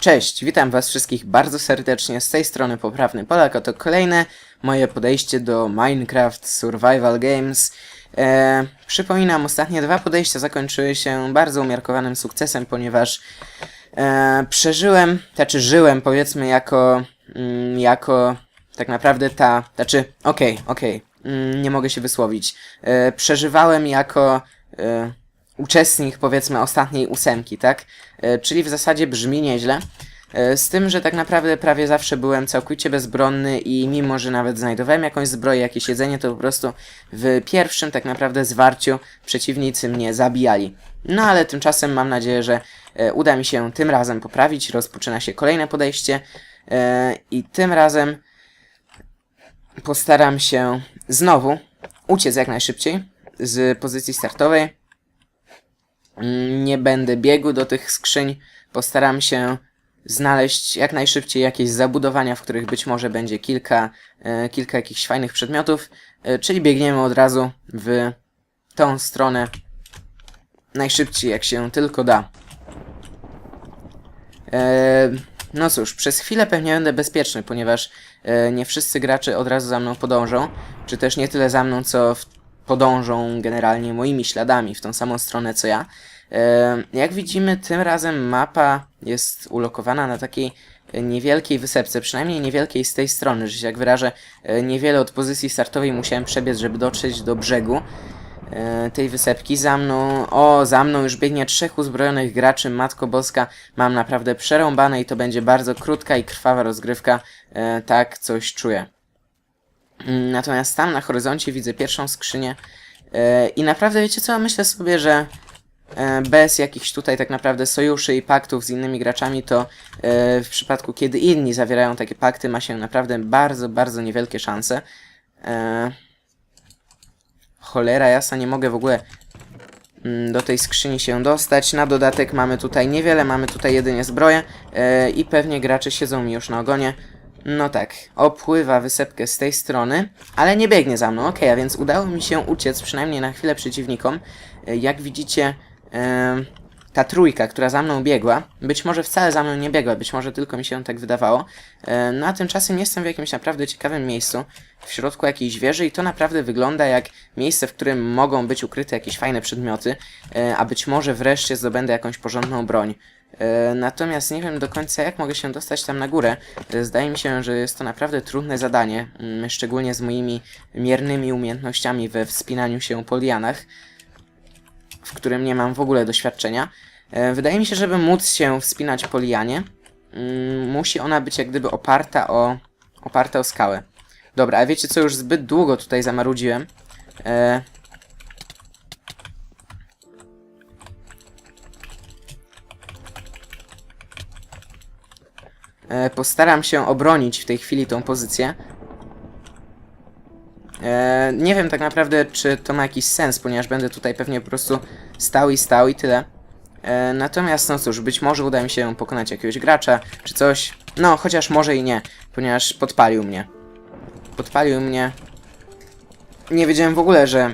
Cześć, witam was wszystkich bardzo serdecznie z tej strony Poprawny Polak, a to kolejne moje podejście do Minecraft Survival Games. E, przypominam, ostatnie dwa podejścia zakończyły się bardzo umiarkowanym sukcesem, ponieważ e, przeżyłem, znaczy żyłem powiedzmy jako, mm, jako tak naprawdę ta, znaczy, okej, okej, mm, nie mogę się wysłowić. E, przeżywałem jako e, uczestnik powiedzmy ostatniej ósemki, tak? E, czyli w zasadzie brzmi nieźle. E, Z tym, że tak naprawdę prawie zawsze byłem całkowicie bezbronny i mimo, że nawet znajdowałem jakąś zbroję, jakieś jedzenie, to po prostu w pierwszym tak naprawdę zwarciu przeciwnicy mnie zabijali. No ale tymczasem mam nadzieję, że e, uda mi się tym razem poprawić. Rozpoczyna się kolejne podejście i tym razem postaram się znowu uciec jak najszybciej z pozycji startowej. Nie będę biegł do tych skrzyń. Postaram się znaleźć jak najszybciej jakieś zabudowania, w których być może będzie kilka, e, kilka jakichś fajnych przedmiotów. E, czyli biegniemy od razu w tą stronę najszybciej jak się tylko da. E, no cóż, przez chwilę pewnie będę bezpieczny, ponieważ nie wszyscy gracze od razu za mną podążą, czy też nie tyle za mną, co podążą generalnie moimi śladami w tą samą stronę co ja. Jak widzimy, tym razem mapa jest ulokowana na takiej e, niewielkiej wysepce, przynajmniej niewielkiej z tej strony, że się jak wyrażę, e, niewiele od pozycji startowej musiałem przebiec, żeby dotrzeć do brzegu e, tej wysepki. Za mną, o, za mną już biegnie trzech uzbrojonych graczy, Matko Boska, mam naprawdę przerąbane i to będzie bardzo krótka i krwawa rozgrywka, tak coś czuję. Natomiast tam na horyzoncie widzę pierwszą skrzynię i naprawdę wiecie co, myślę sobie, że bez jakichś tutaj tak naprawdę sojuszy i paktów z innymi graczami, to e, w przypadku kiedy inni zawierają takie pakty, ma się naprawdę bardzo, bardzo niewielkie szanse. E, cholera jasna, nie mogę w ogóle mm, do tej skrzyni się dostać. Na dodatek mamy tutaj niewiele, mamy tutaj jedynie zbroję e, i pewnie gracze siedzą mi już na ogonie. No tak, opływa wysepkę z tej strony, ale nie biegnie za mną. Okej, a więc udało mi się uciec przynajmniej na chwilę przeciwnikom. E, Jak widzicie, ta trójka, która za mną biegła, być może wcale za mną nie biegła, być może tylko mi się tak wydawało. No a tymczasem jestem w jakimś naprawdę ciekawym miejscu, w środku jakiejś wieży i to naprawdę wygląda jak miejsce, w którym mogą być ukryte jakieś fajne przedmioty, e, a być może wreszcie zdobędę jakąś porządną broń. E, Natomiast nie wiem do końca jak mogę się dostać tam na górę. E, Zdaje mi się, że jest to naprawdę trudne zadanie, szczególnie z moimi miernymi umiejętnościami we wspinaniu się po lianach w którym nie mam w ogóle doświadczenia. E, Wydaje mi się, żeby móc się wspinać po lianie, mm, musi ona być jak gdyby oparta o, oparta o skałę. Dobra, a wiecie co, już zbyt długo tutaj zamarudziłem. E... E, Postaram się obronić w tej chwili tą pozycję. E, nie wiem tak naprawdę, czy to ma jakiś sens, ponieważ będę tutaj pewnie po prostu stał i stał i tyle. E, natomiast, no cóż, być może uda mi się pokonać jakiegoś gracza, czy coś. No, chociaż może i nie, ponieważ podpalił mnie. Podpalił mnie. Nie wiedziałem w ogóle, że...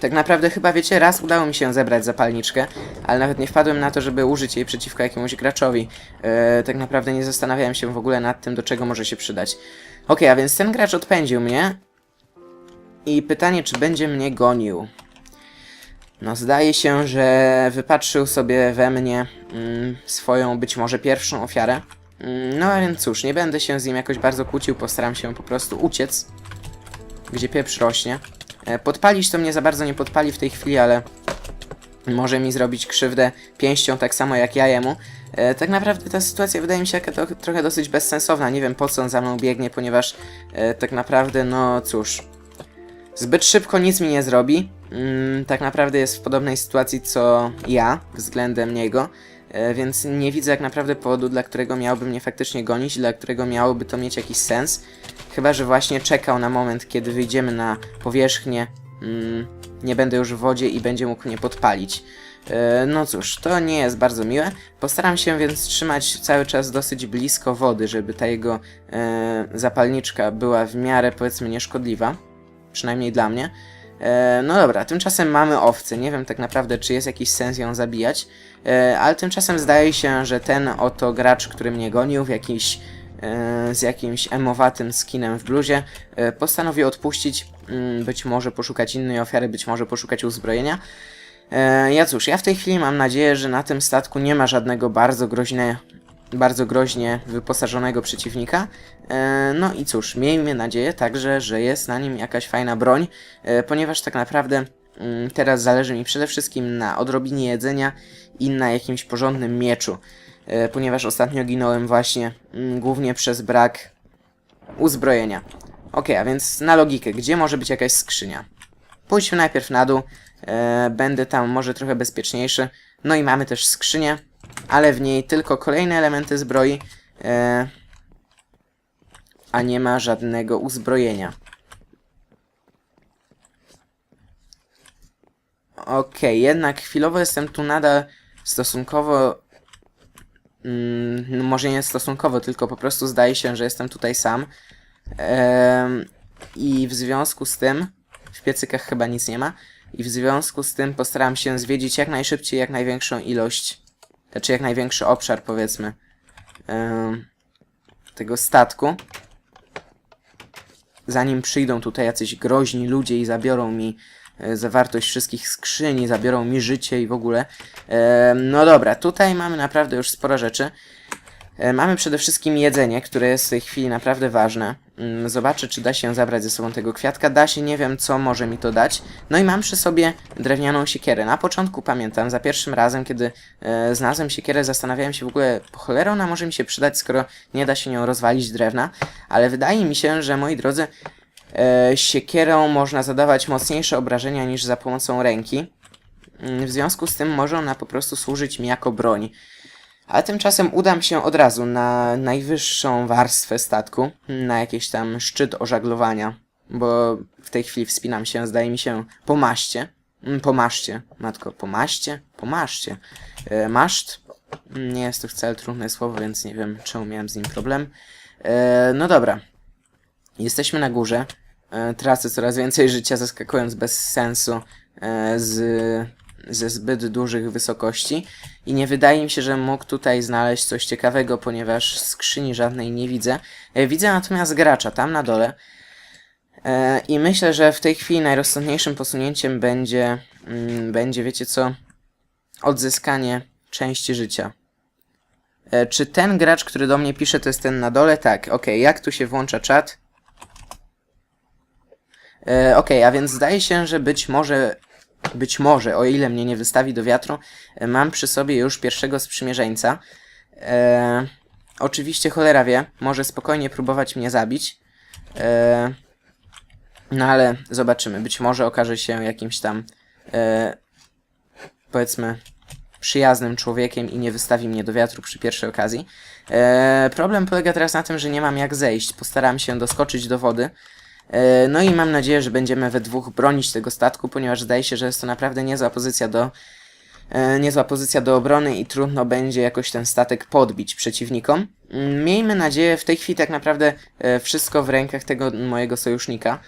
Tak naprawdę chyba, wiecie, raz udało mi się zebrać zapalniczkę, ale nawet nie wpadłem na to, żeby użyć jej przeciwko jakiemuś graczowi. E, tak naprawdę nie zastanawiałem się w ogóle nad tym, do czego może się przydać. Okej, a więc ten gracz odpędził mnie, i pytanie, czy będzie mnie gonił. No, zdaje się, że wypatrzył sobie we mnie mm, swoją być może pierwszą ofiarę. Mm, no a więc cóż, nie będę się z nim jakoś bardzo kłócił, postaram się po prostu uciec, gdzie pieprz rośnie. E, podpalić to mnie za bardzo nie podpali w tej chwili, ale może mi zrobić krzywdę pięścią tak samo jak ja jemu. E, tak naprawdę ta sytuacja wydaje mi się jaka to, trochę dosyć bezsensowna. Nie wiem po co on za mną biegnie, ponieważ e, tak naprawdę, no cóż, Zbyt szybko nic mi nie zrobi. Mm, tak naprawdę jest w podobnej sytuacji co ja względem niego, e, więc nie widzę jak naprawdę powodu, dla którego miałby mnie faktycznie gonić, dla którego miałoby to mieć jakiś sens. Chyba, że właśnie czekał na moment, kiedy wyjdziemy na powierzchnię, mm, nie będę już w wodzie i będzie mógł mnie podpalić. E, No cóż, to nie jest bardzo miłe. Postaram się więc trzymać cały czas dosyć blisko wody, żeby ta jego e, zapalniczka była w miarę powiedzmy nieszkodliwa przynajmniej dla mnie. E, no dobra, tymczasem mamy owcę. Nie wiem tak naprawdę, czy jest jakiś sens ją zabijać, e, ale tymczasem zdaje się, że ten oto gracz, który mnie gonił w jakiś, e, z jakimś emowatym skinem w bluzie, e, postanowił odpuścić, mm, być może poszukać innej ofiary, być może poszukać uzbrojenia. E, ja cóż, ja w tej chwili mam nadzieję, że na tym statku nie ma żadnego bardzo groźne, bardzo groźnie wyposażonego przeciwnika. E, no i cóż, miejmy nadzieję także, że jest na nim jakaś fajna broń, e, ponieważ tak naprawdę mm, teraz zależy mi przede wszystkim na odrobinie jedzenia i na jakimś porządnym mieczu, e, ponieważ ostatnio ginąłem właśnie mm, głównie przez brak uzbrojenia. Ok, a więc na logikę, gdzie może być jakaś skrzynia? Pójdźmy najpierw na dół, będę tam może trochę bezpieczniejszy. No i mamy też skrzynię, ale w niej tylko kolejne elementy zbroi, e, a nie ma żadnego uzbrojenia. Okej, jednak chwilowo jestem tu nadal stosunkowo. Mm, no może nie stosunkowo, tylko po prostu zdaje się, że jestem tutaj sam. Em, I w związku z tym, w piecykach chyba nic nie ma. I w związku z tym postaram się zwiedzić jak najszybciej, jak największą ilość, znaczy jak największy obszar, powiedzmy, tego statku. Zanim przyjdą tutaj jacyś groźni ludzie i zabiorą mi e, zawartość wszystkich skrzyni, zabiorą mi życie i w ogóle. No dobra, tutaj mamy naprawdę już sporo rzeczy. E, Mamy przede wszystkim jedzenie, które jest w tej chwili naprawdę ważne. Mm, Zobaczę, czy da się zabrać ze sobą tego kwiatka. Da się, nie wiem, co może mi to dać. No i mam przy sobie drewnianą siekierę. Na początku pamiętam, za pierwszym razem, kiedy e, znalazłem siekierę, zastanawiałem się w ogóle, po cholerę ona może mi się przydać, skoro nie da się nią rozwalić drewna. Ale wydaje mi się, że, moi drodzy, e, siekierą można zadawać mocniejsze obrażenia niż za pomocą ręki. Mm, W związku z tym może ona po prostu służyć mi jako broń. A tymczasem udam się od razu na najwyższą warstwę statku, na jakiś tam szczyt ożaglowania, bo w tej chwili wspinam się, zdaje mi się, po maście. Mm, Po maszcie, matko, po maście? Po maszcie. E, maszt? Nie jest to wcale trudne słowo, więc nie wiem, czemu miałem z nim problem. E, no dobra. Jesteśmy na górze. E, tracę coraz więcej życia, zaskakując bez sensu e, z, ze zbyt dużych wysokości. I nie wydaje mi się, że mógł tutaj znaleźć coś ciekawego, ponieważ skrzyni żadnej nie widzę. E, widzę natomiast gracza tam na dole. E, I myślę, że w tej chwili najrozsądniejszym posunięciem będzie, mm, będzie, wiecie co, odzyskanie części życia. E, czy ten gracz, który do mnie pisze, to jest ten na dole? Tak, okej, jak tu się włącza czat? Okej, a więc zdaje się, że być może, być może, o ile mnie nie wystawi do wiatru, e, mam przy sobie już pierwszego sprzymierzeńca. E, oczywiście cholera wie, może spokojnie próbować mnie zabić. E, no ale zobaczymy, być może okaże się jakimś tam, e, powiedzmy, przyjaznym człowiekiem i nie wystawi mnie do wiatru przy pierwszej okazji. E, problem polega teraz na tym, że nie mam jak zejść. Postaram się doskoczyć do wody. E, No i mam nadzieję, że będziemy we dwóch bronić tego statku, ponieważ zdaje się, że jest to naprawdę niezła pozycja do e, niezła pozycja do obrony i trudno będzie jakoś ten statek podbić przeciwnikom. Mm, Miejmy nadzieję, w tej chwili tak naprawdę e, wszystko w rękach tego mojego sojusznika.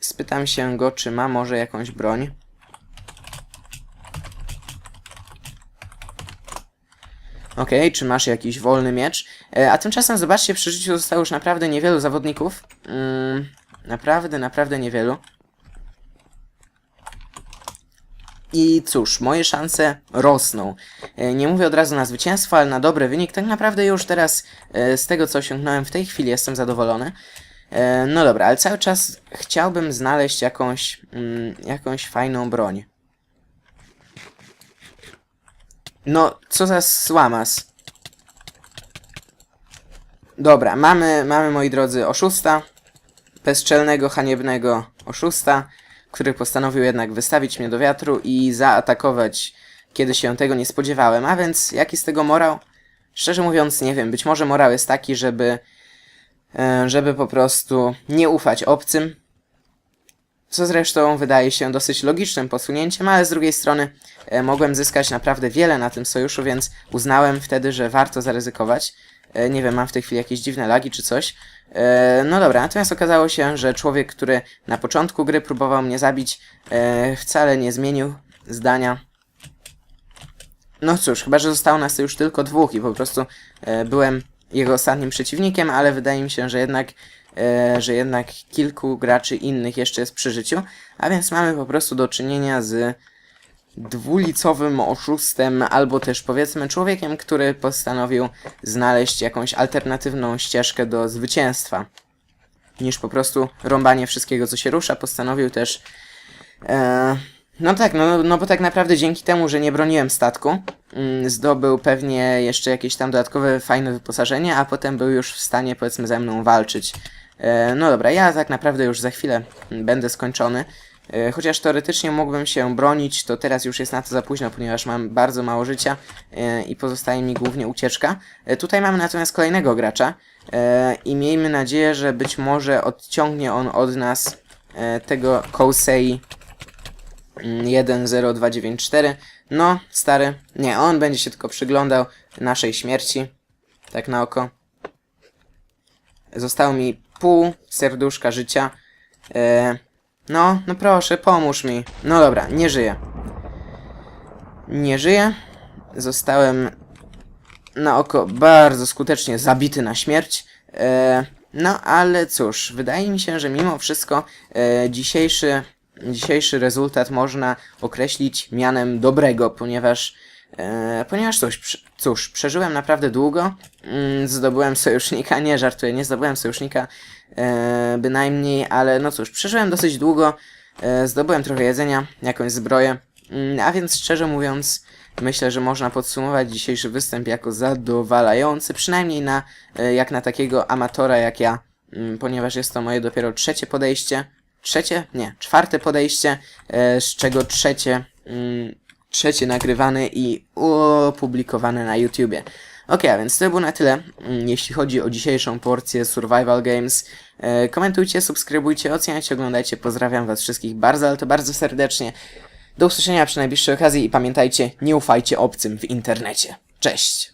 Spytam się go, czy ma może jakąś broń. Okej, czy masz jakiś wolny miecz? E, a tymczasem zobaczcie, przy życiu zostało już naprawdę niewielu zawodników. Mm, naprawdę, naprawdę niewielu. I cóż, moje szanse rosną. E, Nie mówię od razu na zwycięstwo, ale na dobry wynik. Tak naprawdę już teraz e, z tego, co osiągnąłem w tej chwili, jestem zadowolony. E, No dobra, ale cały czas chciałbym znaleźć jakąś, mm, jakąś fajną broń. No, co za słamas. Dobra, mamy, mamy moi drodzy oszusta. Bezczelnego, haniebnego oszusta, który postanowił jednak wystawić mnie do wiatru i zaatakować, kiedy się tego nie spodziewałem. A więc, jaki z tego morał? Szczerze mówiąc, nie wiem. Być może morał jest taki, żeby, e, żeby po prostu nie ufać obcym, co zresztą wydaje się dosyć logicznym posunięciem, ale z drugiej strony e, mogłem zyskać naprawdę wiele na tym sojuszu, więc uznałem wtedy, że warto zaryzykować. E, nie wiem, mam w tej chwili jakieś dziwne lagi czy coś. E, no dobra, natomiast okazało się, że człowiek, który na początku gry próbował mnie zabić, e, wcale nie zmienił zdania. No cóż, chyba, że zostało nas już tylko dwóch i po prostu e, byłem jego ostatnim przeciwnikiem, ale wydaje mi się, że jednak, e, że jednak kilku graczy innych jeszcze jest przy życiu, a więc mamy po prostu do czynienia z dwulicowym oszustem, albo też powiedzmy człowiekiem, który postanowił znaleźć jakąś alternatywną ścieżkę do zwycięstwa, niż po prostu rąbanie wszystkiego, co się rusza, postanowił też e, no tak, no, no bo tak naprawdę dzięki temu, że nie broniłem statku, mm, zdobył pewnie jeszcze jakieś tam dodatkowe fajne wyposażenie, a potem był już w stanie powiedzmy ze mną walczyć. E, no dobra, ja tak naprawdę już za chwilę mm, będę skończony. E, Chociaż teoretycznie mógłbym się bronić, to teraz już jest na to za późno, ponieważ mam bardzo mało życia e, i pozostaje mi głównie ucieczka. Tutaj mamy natomiast kolejnego gracza i miejmy nadzieję, że być może odciągnie on od nas tego Kousei 10294. No, stary, nie, on będzie się tylko przyglądał naszej śmierci. Tak na oko. Zostało mi pół serduszka życia. E, no, no proszę, pomóż mi. No dobra, nie żyję. Nie żyję. Zostałem na oko bardzo skutecznie zabity na śmierć. E, no ale cóż, wydaje mi się, że mimo wszystko e, dzisiejszy, dzisiejszy rezultat można określić mianem dobrego, ponieważ e, ponieważ cóż, cóż, przeżyłem naprawdę długo, mm, zdobyłem sojusznika, nie żartuję, nie zdobyłem sojusznika e, bynajmniej, ale no cóż, przeżyłem dosyć długo, e, zdobyłem trochę jedzenia, jakąś zbroję, mm, a więc szczerze mówiąc, myślę, że można podsumować dzisiejszy występ jako zadowalający, przynajmniej na, e, jak na takiego amatora jak ja, mm, ponieważ jest to moje dopiero trzecie podejście, trzecie? Nie, czwarte podejście, e, z czego trzecie, trzecie nagrywane i opublikowane na YouTubie. Okej, a więc to było na tyle, mm, jeśli chodzi o dzisiejszą porcję Survival Games. E, komentujcie, subskrybujcie, oceniajcie, oglądajcie. Pozdrawiam was wszystkich bardzo, ale to bardzo serdecznie. Do usłyszenia przy najbliższej okazji i pamiętajcie, nie ufajcie obcym w internecie. Cześć!